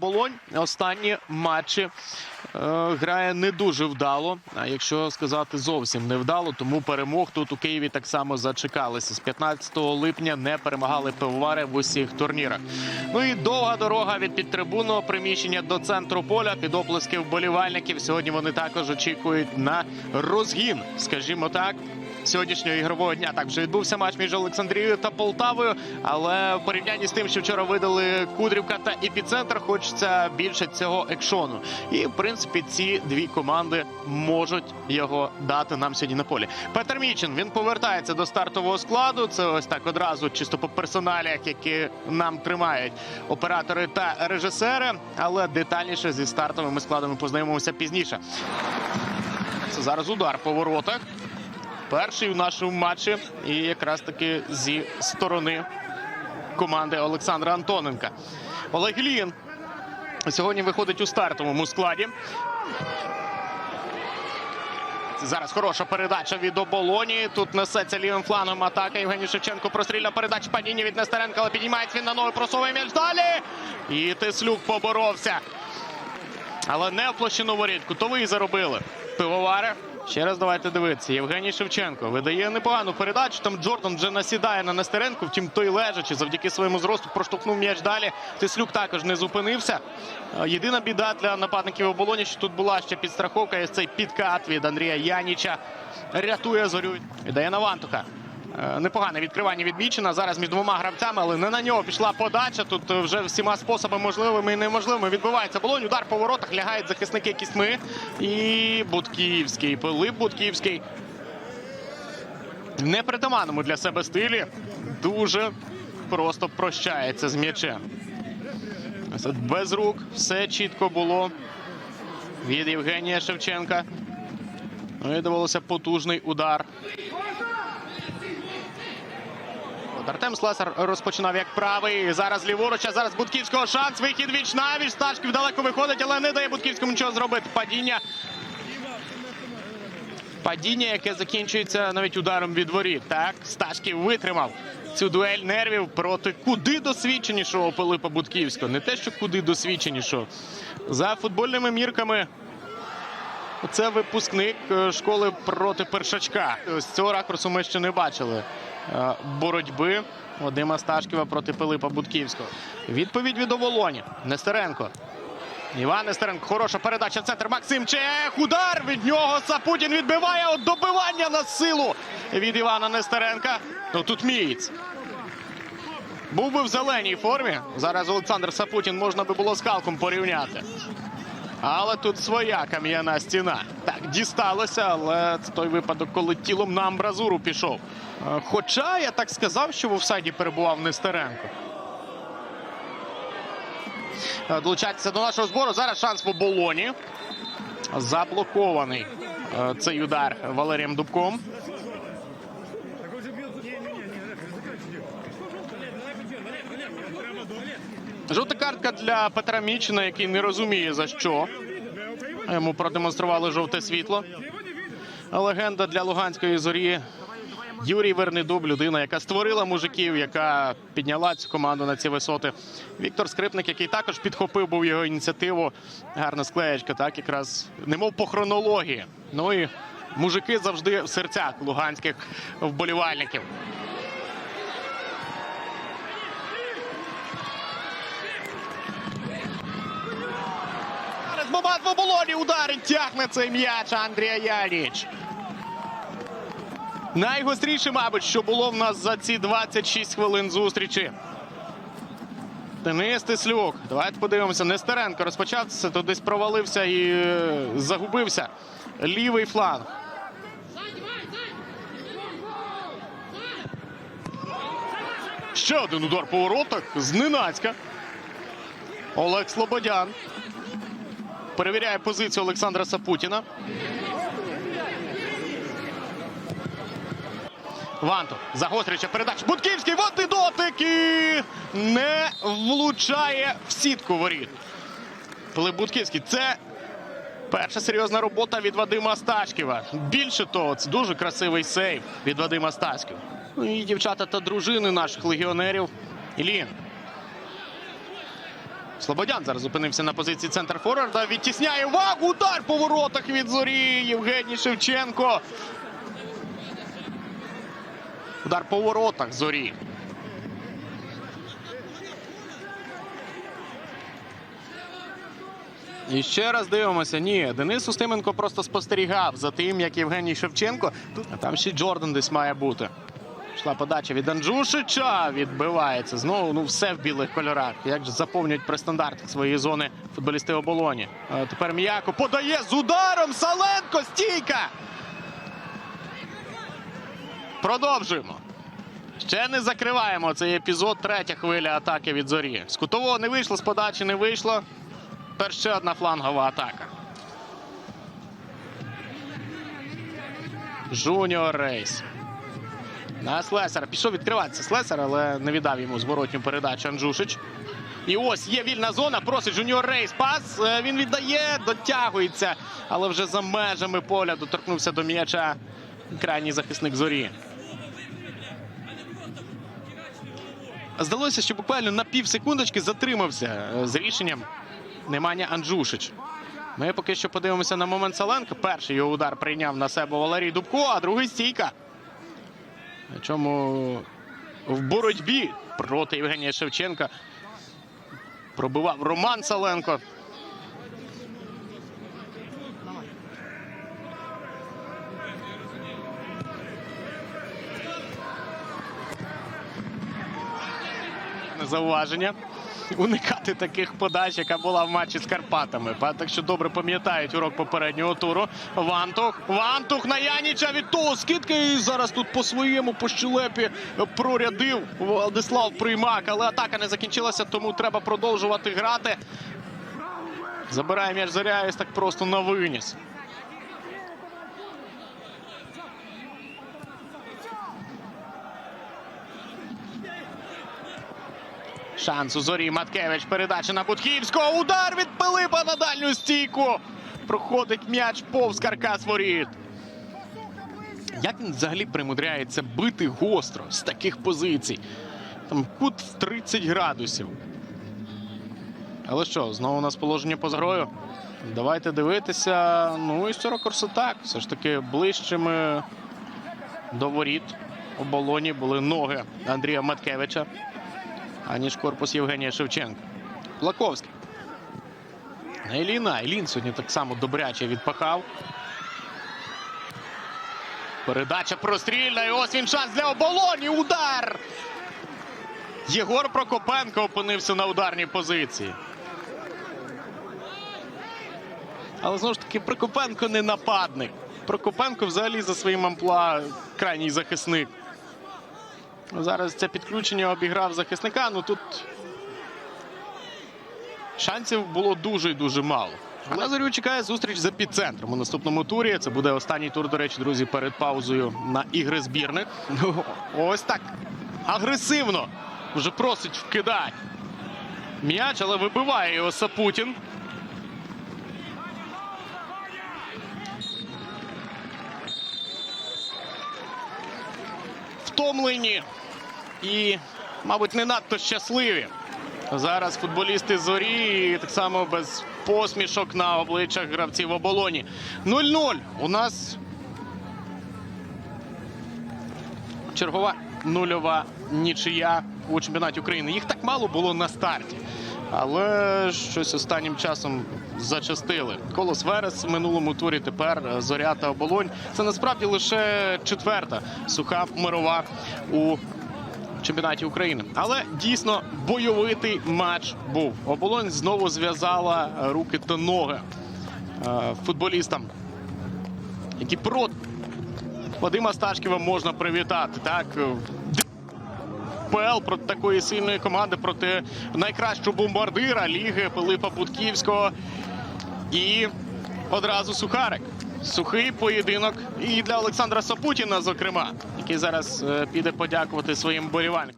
Оболонь останні матчі е, грає не дуже вдало. А якщо сказати зовсім невдало, тому перемог тут у Києві так само зачекалися. З 15 липня не перемагали пивовари в усіх турнірах. Ну і довга дорога від підтрибунного приміщення до центру поля під оплески вболівальників. Сьогодні вони також очікують на розгін, скажімо так. Сьогоднішнього ігрового дня так вже відбувся матч між Олександрією та Полтавою. Але в порівнянні з тим, що вчора видали Кудрівка та епіцентр, хочеться більше цього екшону. І в принципі ці дві команди можуть його дати нам сьогодні на полі. Петер Мічин він повертається до стартового складу. Це ось так одразу, чисто по персоналіях, які нам тримають оператори та режисери. Але детальніше зі стартовими складами познайомимося пізніше. Це зараз удар по воротах. Перший в нашому матчі, і якраз таки зі сторони команди Олександра Антоненка. Олег Ілієн сьогодні виходить у стартовому складі. Зараз хороша передача від оболоні. Тут несеться лівим фланом. атака. Євгеній Шевченко прострільна передача падіння від Нестеренка, але піднімається він на ноги, просовує м'яч далі. І Теслюк поборовся. Але не в площину воріт. Кутовий заробили. Пивовари. Ще раз давайте дивитися. Євгеній Шевченко видає непогану передачу. Там Джордан вже насідає на Нестеренко. Втім, той лежачи завдяки своєму зросту проштовхнув м'яч далі. Тислюк також не зупинився. Е, Єдина біда для нападників оболоні, що тут була ще підстраховка. І цей підкат від Андрія Яніча рятує зорю. Віддає на Вантуха. Е, Непогане відкривання відмічено. Зараз між двома гравцями, але не на нього пішла подача. Тут е, вже всіма способами можливими і неможливими відбувається болонь. Удар по воротах лягають захисники кісьми. І Будківський. Пилип Будківський. В непритаманному для себе стилі. Дуже просто прощається з м'ячем. Без рук все чітко було від Євгенія Шевченка. Ну і довелося потужний удар. От Артем Слесар розпочинав як правий. Зараз ліворуч, а зараз Будківського шанс. Вихід віч навіч. Сташків далеко виходить, але не дає Будківському нічого зробити. Падіння. Падіння, яке закінчується навіть ударом від воріт. Так, Сташків витримав цю дуель нервів проти куди досвідченішого Пилипа Будківського. Не те, що куди досвідченішого. За футбольними мірками це випускник е, школи проти першачка. З цього ракурсу ми ще не бачили боротьби Вадима Сташківа проти Пилипа Будківського. Відповідь від Оволоні. Нестеренко. Іван Нестеренко. Хороша передача центр. Максим Чех. Удар від нього. Сапутін відбиває от добивання на силу від Івана Нестеренка. Ну тут мієць. Був би в зеленій формі. Зараз Олександр Сапутін можна би було з Калком порівняти. Але тут своя кам'яна стіна. Так, дісталося, але це той випадок, коли тілом на амбразуру пішов. Е, Хоча я так сказав, що в офсайді перебував Нестеренко. Е, Долучайтеся до нашого збору. Зараз шанс в оболоні. Заблокований е, цей удар Валерієм Дубком. Жовта картка для Петра Мічина, який не розуміє за що. Йому продемонстрували жовте світло. Легенда для Луганської зорі. Юрій Вернедуб, людина, яка створила мужиків, яка підняла цю команду на ці висоти. Віктор Скрипник, який також підхопив був його ініціативу. Гарна склеєчка, так якраз немов по хронології. Ну і мужики завжди в серцях луганських вболівальників. Зараз момент в оболоні ударить, тягне цей м'яч Андрія Яніч. Найгостріше, мабуть, що було в нас за ці 26 хвилин зустрічі. Денис Тислюк. Давайте подивимося. Нестеренко розпочався, то десь провалився і е, загубився. Лівий фланг. Ще один удар по воротах. Зненацька. Олег Слободян. Перевіряє позицію Олександра Сапутіна. Ванту. Загострююча передача. Будківський. Вот і дотик. Не влучає в сітку воріт. Пилип Будківський. Це перша серйозна робота від Вадима Сташківа. Більше того, це дуже красивий сейв від Вадима Сташківа. Ну і дівчата та дружини наших легіонерів. Ілін. Слободян зараз зупинився на позиції центр форварда. Відтісняє увагу. Удар по воротах від зорі. Євгеній Шевченко. Удар по воротах зорі. І ще раз дивимося. Ні, Денис Устименко просто спостерігав за тим, як Євгеній Шевченко. А там ще Джордан десь має бути. Пішла подача від Анджушича. Відбивається. Знову ну все в білих кольорах. Як же заповнюють при стандартах свої зони футболісти оболоні. А тепер м'яко подає з ударом. Саленко стійка. Продовжуємо. Ще не закриваємо цей епізод. Третя хвиля атаки від зорі. З кутового не вийшло, з подачі не вийшло. Тепер ще одна флангова атака. Жуніор Рейс. На Слесара. Пішов відкриватися Слесар, але не віддав йому зворотню передачу Анджушич. І ось є вільна зона. Просить Жуніор Рейс. Пас. Е, Він віддає, дотягується. Але вже за межами поля доторкнувся до м'яча. Крайній захисник зорі. Здалося, що буквально на пів секундочки затримався е, з рішенням Немання Анджушич. Ми поки що подивимося на момент Саленка. Перший його удар прийняв на себе Валерій Дубко, а другий стійка. Причому в боротьбі проти Євгенія Шевченка пробивав Роман Саленко. Зауваження. Уникати таких подач, яка була в матчі з Карпатами. Так що добре пам'ятають урок попереднього туру. Вантух. Вантух на Яніча від того скидки. І зараз тут по своєму по щелепі прорядив Владислав Приймак. Але атака не закінчилася, тому треба продовжувати грати. Забирає м'яч Зоря так просто на виніс. Шанс у зорі Маткевич. Передача на Будківського. Удар від Пилипа на дальню стійку. Проходить м'яч повз каркас воріт. Як він взагалі примудряється бити гостро з таких позицій? Там кут в 30 градусів. Але що, знову у нас положення поза грою? Давайте дивитися. Ну і з цього ракурсу так. Все ж таки ближчими до воріт оболоні були ноги Андрія Маткевича аніж корпус Євгенія Шевченка. Плаковський. На Іліна. Ілін сьогодні так само добряче відпахав. Передача прострільна. І ось він шанс для оболоні. Удар. Єгор Прокопенко опинився на ударній позиції. Але знову ж таки, Прокопенко не нападник. Прокопенко взагалі за своїм амплуа крайній захисник. Зараз це підключення обіграв захисника. Ну тут шансів було дуже і дуже мало. На чекає зустріч з епіцентром у наступному турі. Це буде останній тур, до речі, друзі, перед паузою на ігри збірних. Ну, ось так агресивно вже просить вкидати м'яч, але вибиває його Сапутін. Втомлені і, мабуть, не надто щасливі. Зараз футболісти зорі і так само без посмішок на обличчях гравців оболоні. 0-0. У нас чергова нульова нічия у чемпіонаті України. Їх так мало було на старті. Але щось останнім часом зачастили. Колос Верес в минулому турі тепер Зоря та Оболонь. Це насправді лише четверта суха мирова у чемпіонаті України. Але дійсно бойовитий матч був. Оболонь знову зв'язала руки та ноги е, футболістам, які проти Вадима Сташківа можна привітати. Так, ПЛ проти такої сильної команди, проти найкращого бомбардира ліги Пилипа Будківського. І одразу Сухарик. Сухий поєдинок і для Олександра Сапутіна, зокрема, який зараз е, піде подякувати своїм болівальникам.